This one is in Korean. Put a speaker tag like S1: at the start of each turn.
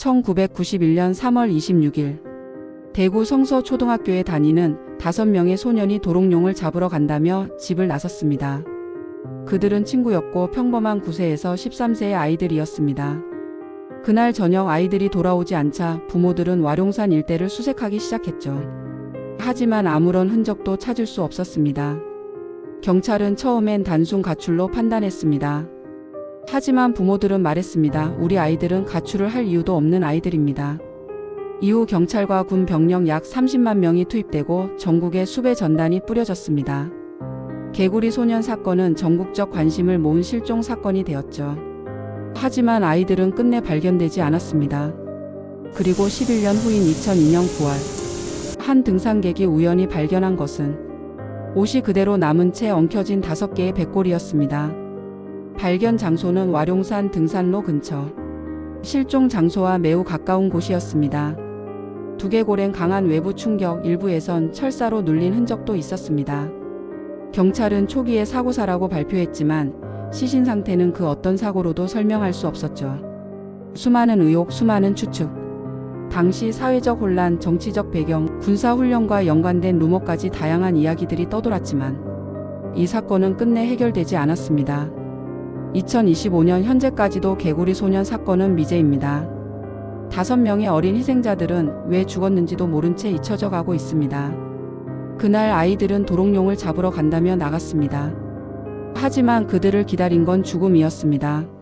S1: 1991년 3월 26일 대구 성서초등학교에 다니는 5명의 소년이 도롱뇽을 잡으러 간다며 집을 나섰습니다. 그들은 친구였고 평범한 구세에서 13세의 아이들이었습니다. 그날 저녁 아이들이 돌아오지 않자 부모들은 와룡산 일대를 수색하기 시작했죠. 하지만 아무런 흔적도 찾을 수 없었습니다. 경찰은 처음엔 단순 가출로 판단했습니다. 하지만 부모들은 말했습니다. 우리 아이들은 가출을 할 이유도 없는 아이들입니다. 이후 경찰과 군 병력 약 30만 명이 투입되고 전국에 수배 전단이 뿌려졌습니다. 개구리 소년 사건은 전국적 관심을 모은 실종 사건이 되었죠. 하지만 아이들은 끝내 발견되지 않았습니다. 그리고 11년 후인 2002년 9월 한 등산객이 우연히 발견한 것은 옷이 그대로 남은 채 엉켜진 다섯 개의 백골이었습니다. 발견 장소는 와룡산 등산로 근처. 실종 장소와 매우 가까운 곳이었습니다. 두개골엔 강한 외부 충격, 일부에선 철사로 눌린 흔적도 있었습니다. 경찰은 초기에 사고사라고 발표했지만 시신 상태는 그 어떤 사고로도 설명할 수 없었죠. 수많은 의혹, 수많은 추측. 당시 사회적 혼란, 정치적 배경, 군사훈련과 연관된 루머까지 다양한 이야기들이 떠돌았지만 이 사건은 끝내 해결되지 않았습니다. 2025년 현재까지도 개구리 소년 사건은 미제입니다. 다섯 명의 어린 희생자들은 왜 죽었는지도 모른 채 잊혀져 가고 있습니다. 그날 아이들은 도롱뇽을 잡으러 간다며 나갔습니다. 하지만 그들을 기다린 건 죽음이었습니다.